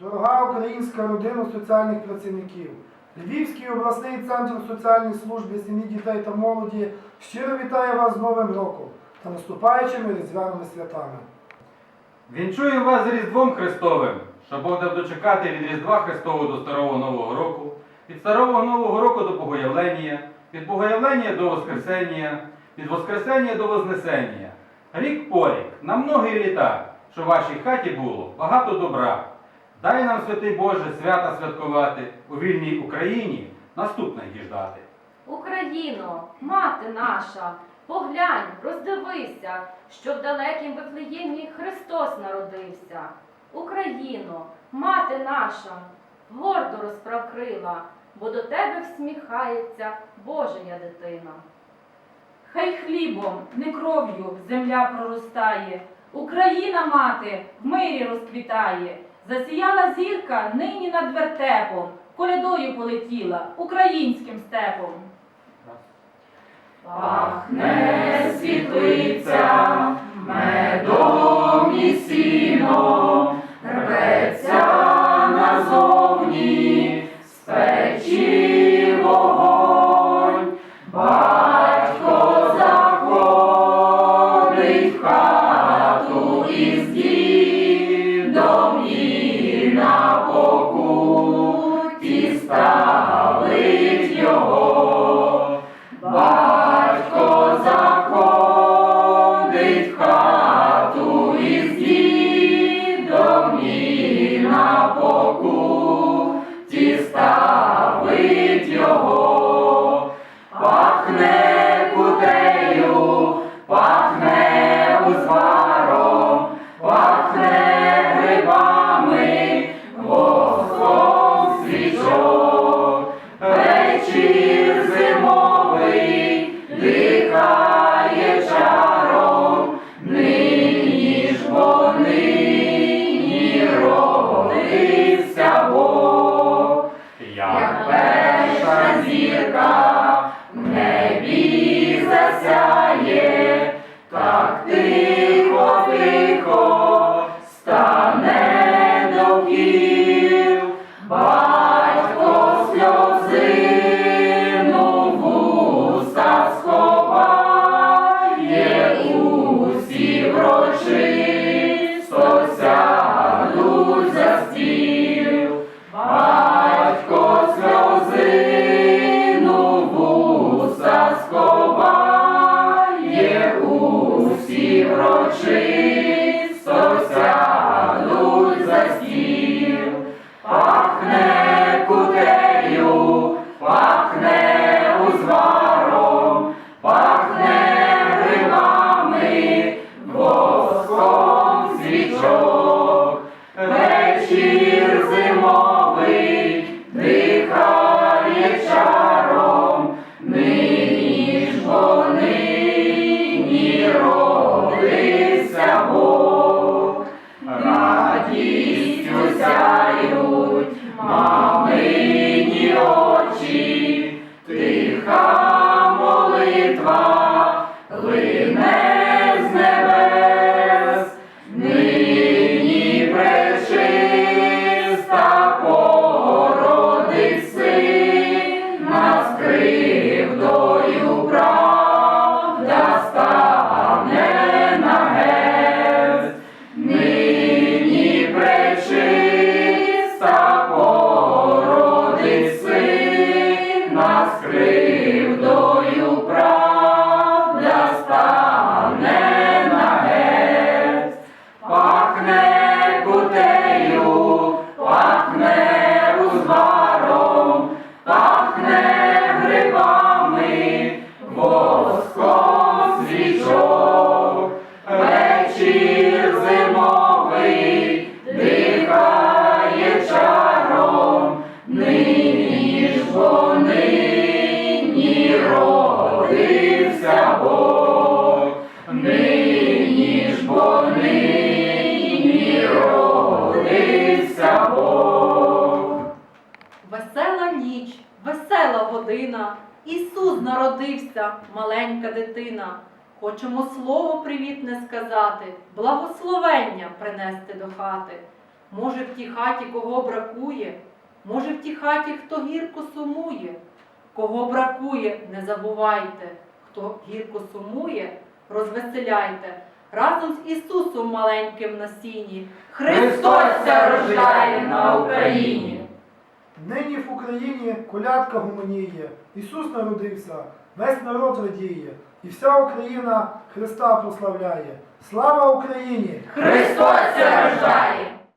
Дорога українська родина соціальних працівників, Львівський обласний центр соціальної служби сім'ї дітей та молоді щиро вітає вас з Новим роком та наступаючими різдвяними святами. Вінчуємо вас з Різдвом Христовим, щоб Бог дав дочекати від Різдва Христового до Старого Нового року, від Старого Нового року до Богоявлення, від Богоявлення до Воскресення, від Воскресення до Вознесення. Рік по рік, на многі літа, що в вашій хаті було багато добра. Дай нам, святий Боже, свята святкувати у вільній Україні наступне діждати. Україно, мати наша, поглянь, роздивися, що в далекім Вифлеємі Христос народився. Україно, мати наша, гордо розправ крила, бо до тебе всміхається Божия дитина. Хай хлібом, не кров'ю земля проростає, Україна мати в мирі розквітає. Засіяла зірка нині над вертепом, колядою полетіла українським степом. Пахне світлиця, медом Christ. За. Ніч, весела година, Ісус народився, маленька дитина. Хочемо слово привітне сказати, благословення принести до хати. Може, в тій хаті кого бракує, може, в тій хаті хто гірко сумує. Кого бракує, не забувайте, хто гірко сумує, розвеселяйте. Разом з Ісусом маленьким на сіні. Христос рождає на Україні. Нині в Україні колядка гомоніє, Ісус народився, весь народ радіє, і вся Україна Христа прославляє. Слава Україні! Христос рождає.